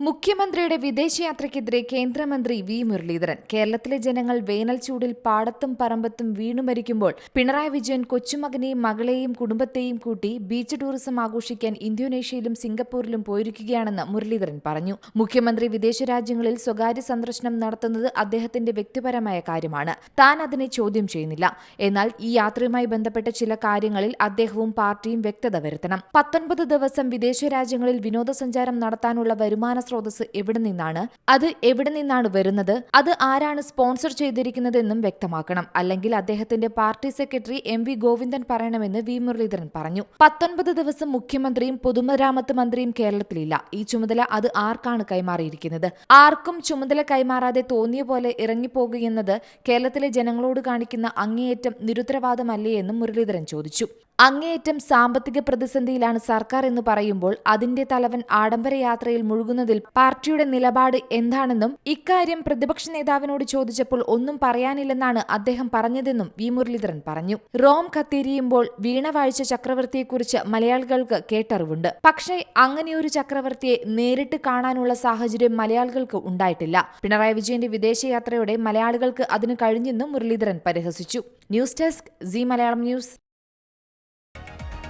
മുഖ്യമന്ത്രിയുടെ വിദേശയാത്രയ്ക്കെതിരെ കേന്ദ്രമന്ത്രി വി. മുരളീധരൻ. കേരളത്തിലെ ജനങ്ങൾ വേനൽ ചൂടിൽ പാടത്തും പറമ്പത്തും വീണു മരിക്കുമ്പോൾ പിണറായി വിജയൻ കൊച്ചുമകനെയും മകളെയും കുടുംബത്തെയും കൂട്ടി ബീച്ച് ടൂറിസം ആഘോഷിക്കാൻ ഇന്തോനേഷ്യയിലും സിംഗപ്പൂരിലും പോയിരിക്കുകയാണെന്ന് മുരളീധരൻ പറഞ്ഞു. മുഖ്യമന്ത്രി വിദേശ രാജ്യങ്ങളിൽ സ്വകാര്യ സന്ദർശനം നടത്തുന്നത് അദ്ദേഹത്തിന്റെ വ്യക്തിപരമായ കാര്യമാണ്. താൻ അതിനെ ചോദ്യം ചെയ്യുന്നില്ല. എന്നാൽ ഈ യാത്രയുമായി ബന്ധപ്പെട്ട ചില കാര്യങ്ങളിൽ അദ്ദേഹവും പാർട്ടിയും വ്യക്തത വരുത്തണം. പത്തൊൻപത് ദിവസം വിദേശ രാജ്യങ്ങളിൽ വിനോദസഞ്ചാരം നടത്താനുള്ള വരുമാന സ്രോതസ് എവിടെ നിന്നാണ്? അത് എവിടെ നിന്നാണ് വരുന്നത്? അത് ആരാണ് സ്പോൺസർ ചെയ്തിരിക്കുന്നതെന്നും വ്യക്തമാക്കണം. അല്ലെങ്കിൽ അദ്ദേഹത്തിന്റെ party secretary M V Govindan പറയണമെന്ന് വി മുരളീധരൻ പറഞ്ഞു. പത്തൊൻപത് ദിവസം മുഖ്യമന്ത്രിയും പൊതുമരാമത്ത് മന്ത്രിയും കേരളത്തിലില്ല. ഈ ചുമതല അത് ആർക്കാണ് കൈമാറിയിരിക്കുന്നത്? ആർക്കും ചുമതല കൈമാറാതെ തോന്നിയ പോലെ ഇറങ്ങിപ്പോകുകയെന്നത് കേരളത്തിലെ ജനങ്ങളോട് കാണിക്കുന്ന അങ്ങേയറ്റം നിരുത്തരവാദമല്ലേ എന്നും മുരളീധരൻ ചോദിച്ചു. അങ്ങേയറ്റം സാമ്പത്തിക പ്രതിസന്ധിയിലാണ് സർക്കാർ എന്ന് പറയുമ്പോൾ അതിന്റെ തലവൻ ആഡംബര യാത്രയിൽ മുഴുകുന്നതിൽ പാർട്ടിയുടെ നിലപാട് എന്താണെന്നും ഇക്കാര്യം പ്രതിപക്ഷ നേതാവിനോട് ചോദിച്ചപ്പോൾ ഒന്നും പറയാനില്ലെന്നാണ് അദ്ദേഹം പറഞ്ഞതെന്നും വി മുരളീധരൻ പറഞ്ഞു. റോം കത്തിരിയുമ്പോൾ വീണ വായിച്ച ചക്രവർത്തിയെക്കുറിച്ച് മലയാളികൾക്ക് കേട്ടറിവുണ്ട്. പക്ഷേ അങ്ങനെയൊരു ചക്രവർത്തിയെ നേരിട്ട് കാണാനുള്ള സാഹചര്യം മലയാളികൾക്ക് ഉണ്ടായിട്ടില്ല. പിണറായി വിജയന്റെ വിദേശയാത്രയോടെ മലയാളികൾക്ക് അതിന് കഴിഞ്ഞെന്നും മുരളീധരൻ പരിഹസിച്ചു. News desk Zee Malayalam news.